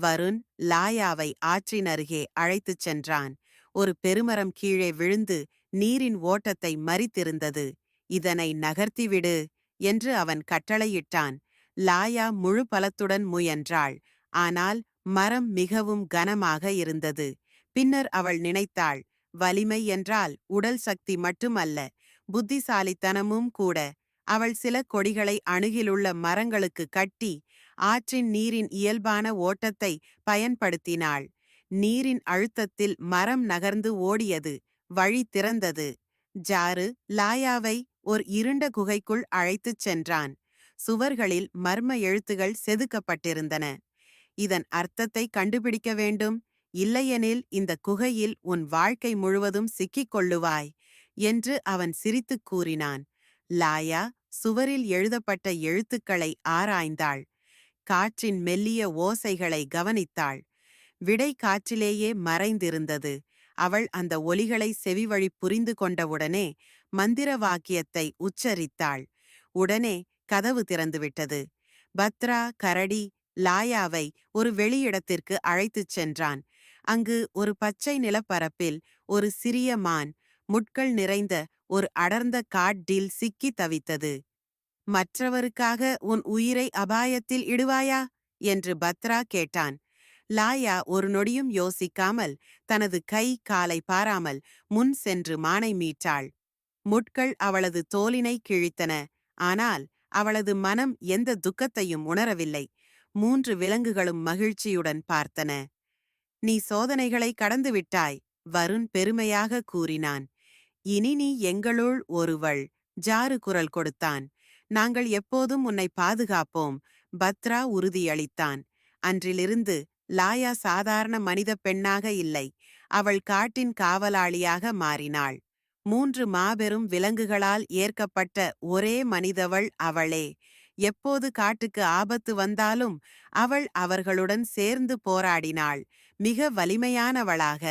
வருண் லாயாவை ஆற்றின் அருகே அழைத்துச் சென்றான். ஒரு பெருமரம் கீழே விழுந்து நீரின் ஓட்டத்தை மறித்திருந்தது. இதனை நகர்த்திவிடு என்று அவன் கட்டளையிட்டான். லாயா முழு பலத்துடன் முயன்றாள். ஆனால் மரம் மிகவும் கனமாக இருந்தது. பின்னர் அவள் நினைத்தாள் வலிமை என்றால் உடல் சக்தி மட்டுமல்ல புத்திசாலித்தனமும் கூட. அவள் சில கொடிகளை அணுகிலுள்ள மரங்களுக்கு கட்டி ஆற்றின் நீரின் இயல்பான ஓட்டத்தை பயன்படுத்தினாள். நீரின் அழுத்தத்தில் மரம் நகர்ந்து ஓடியது வழி திறந்தது. ஜாரு லாயாவை ஓர் இருண்ட குகைக்குள் அழைத்துச் சென்றான். சுவர்களில் மர்ம எழுத்துகள் செதுக்கப்பட்டிருந்தன. இதன் அர்த்தத்தை கண்டுபிடிக்க வேண்டும். இல்லையெனில் இந்த குகையில் உன் வாழ்க்கை முழுவதும் சிக்கிக் கொள்ளுவாய் என்று அவன் சிரித்துக் கூறினான். லாயா சுவரில் எழுதப்பட்ட எழுத்துக்களை ஆராய்ந்தாள். காற்றின் மெல்லிய ஓசைகளை கவனித்தாள். விடை காற்றிலேயே மறைந்திருந்தது. அவள் அந்த ஒலிகளை செவிவழி புரிந்து கொண்டவுடனே மந்திர வாக்கியத்தை உச்சரித்தாள். உடனே கதவு திறந்துவிட்டது. பத்ரா கரடி லாயாவை ஒரு வெளியிடத்திற்கு அழைத்துச் சென்றான். அங்கு ஒரு பச்சை நிலப்பரப்பில் ஒரு சிறிய மான் முட்கள் நிறைந்த ஒரு அடர்ந்த காட்டில் சிக்கி தவித்தது. மற்றவருக்காக உன் உயிரை அபாயத்தில் இடுவாயா? என்று பத்ரா கேட்டான். லாயா ஒரு நொடியும் யோசிக்காமல் தனது கை காலை பாராமல் முன் சென்று மானை மீட்டாள். முட்கள் அவளது தோலினை கிழித்தன. ஆனால் அவளது மனம் எந்த துக்கத்தையும் உணரவில்லை. மூன்று விலங்குகளும் மகிழ்ச்சியுடன் பார்த்தன. நீ சோதனைகளை கடந்துவிட்டாய் வருண் பெருமையாக கூறினான். இனி நீ எங்களுள் ஒருவள் ஜாரு குரல் கொடுத்தான். நாங்கள் எப்போதும் உன்னை பாதுகாப்போம் பத்ரா உறுதியளித்தான். அன்றிலிருந்து லாயா சாதாரண மனித பெண்ணாக இல்லை. அவள் காட்டின் காவலாளியாக மாறினாள். மூன்று மாபெரும் விலங்குகளால் ஏற்கப்பட்ட ஒரே மனிதவள் அவளே. எப்போது காட்டுக்கு ஆபத்து வந்தாலும் அவள் அவர்களுடன் சேர்ந்து போராடினாள். மிக வலிமையானவளாக.